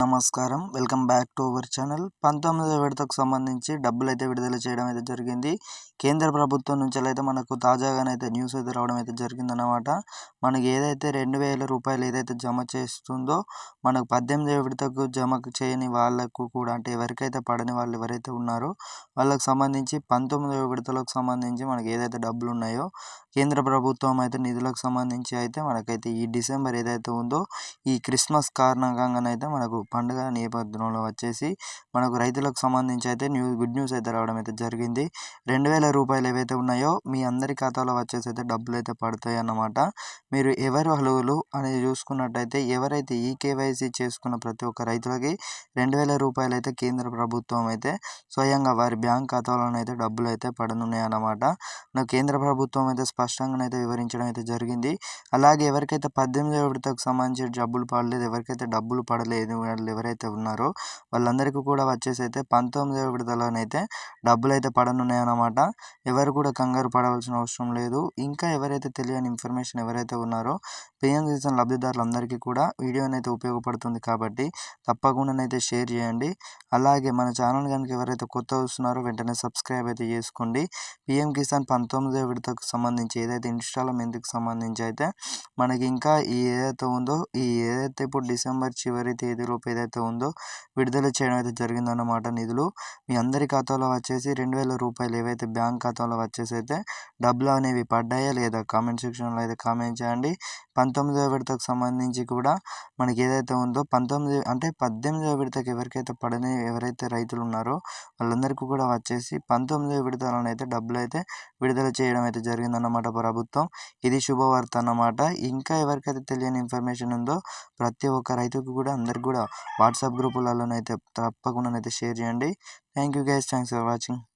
నమస్కారం. Welcome back to our channel. పంతొమ్మిదవ విడతకు సంబంధించి డబ్బులు అయితే విడుదల చేయడం అయితే జరిగింది. కేంద్ర ప్రభుత్వం నుంచి అయితే మనకు తాజాగానైతే న్యూస్ అయితే రావడం అయితే జరిగిందన్నమాట. మనకి ఏదైతే రెండు వేల రూపాయలు ఏదైతే జమ చేస్తుందో మనకు పద్దెనిమిదవ విడతకు జమ చేయని వాళ్ళకు కూడా అంటే ఎవరికైతే పడని వాళ్ళు ఎవరైతే ఉన్నారో వాళ్ళకి సంబంధించి పంతొమ్మిదవ విడతలకు సంబంధించి మనకి ఏదైతే డబ్బులు ఉన్నాయో కేంద్ర ప్రభుత్వం అయితే నిధులకు సంబంధించి అయితే మనకైతే ఈ డిసెంబర్ ఏదైతే ఉందో ఈ క్రిస్మస్ కారణంగానైతే మనకు పండుగ నేపథ్యంలో వచ్చేసి మనకు రైతులకు సంబంధించి అయితే న్యూ గుడ్ న్యూస్ అయితే రావడం అయితే జరిగింది. రెండు వేల రూపాయలు ఏవైతే ఉన్నాయో మీ అందరి ఖాతాలో వచ్చేసి అయితే డబ్బులు అయితే పడతాయి అన్నమాట. మీరు ఎవరు అలువులు అనేది చూసుకున్నట్టయితే ఎవరైతే ఈ కేవైసీ చేసుకున్న ప్రతి ఒక్క రైతులకి రెండు వేల రూపాయలు అయితే కేంద్ర ప్రభుత్వం అయితే స్వయంగా వారి బ్యాంక్ ఖాతాలోనైతే డబ్బులు అయితే పడనున్నాయి అన్నమాట. నాకు కేంద్ర ప్రభుత్వం అయితే స్పష్టంగా అయితే వివరించడం అయితే జరిగింది. అలాగే ఎవరికైతే పద్దెనిమిది విడతకు సంబంధించి డబ్బులు పడలేదు ఎవరికైతే డబ్బులు పడలేదు వాళ్ళు ఎవరైతే ఉన్నారో వాళ్ళందరికీ కూడా వచ్చేసి అయితే పంతొమ్మిదవ విడతలోనైతే డబ్బులు అయితే పడనున్నాయన్నమాట. ఎవరు కూడా కంగారు పడవలసిన అవసరం లేదు. ఇంకా ఎవరైతే తెలియని ఇన్ఫర్మేషన్ ఎవరైతే ఉన్నారో పిఎం కిసాన్ లబ్ధిదారులందరికీ కూడా వీడియోనైతే ఉపయోగపడుతుంది కాబట్టి తప్పకుండానైతే షేర్ చేయండి. అలాగే మన ఛానల్ కనుక ఎవరైతే కొత్త వస్తున్నారో వెంటనే సబ్స్క్రైబ్ అయితే చేసుకోండి. పిఎం కిసాన్ పంతొమ్మిదో విడతకు సంబంధించి ఏదైతే ఇన్స్టాల్మెంట్కి సంబంధించి అయితే మనకి ఇంకా ఈ ఏదైతే ఉందో ఈ ఏదైతే ఇప్పుడు డిసెంబర్ చివరి తేదీలోపు ఏదైతే ఉందో విడుదల చేయడం అయితే జరిగిందన్నమాట నిధులు. మీ అందరి ఖాతాలో వచ్చేసి రెండు వేల రూపాయలు ఏవైతే బ్యాంక్ ఖాతాలో వచ్చేసి అయితే డబ్బులు అనేవి పడ్డాయా లేదా కామెంట్ సెక్షన్లో అయితే కామెంట్ చేయండి. పంతొమ్మిదవ విడతకు సంబంధించి కూడా మనకి ఏదైతే ఉందో పంతొమ్మిది అంటే పద్దెనిమిదవ విడతకు ఎవరికైతే పడని ఎవరైతే రైతులు ఉన్నారో వాళ్ళందరికీ కూడా వచ్చేసి పంతొమ్మిదవ విడతలను అయితే డబ్బులు అయితే విడుదల చేయడం అయితే జరిగిందన్నమాట ప్రభుత్వం. ఇది శుభవార్త అన్నమాట. ఇంకా ఎవరికైతే తెలియని ఇన్ఫర్మేషన్ ఉందో ప్రతి ఒక్క రైతుకు కూడా అందరికి కూడా వాట్సాప్ గ్రూపులలోనైతే తప్పకుండా అయితే షేర్ చేయండి. Thank you guys. Thanks for watching.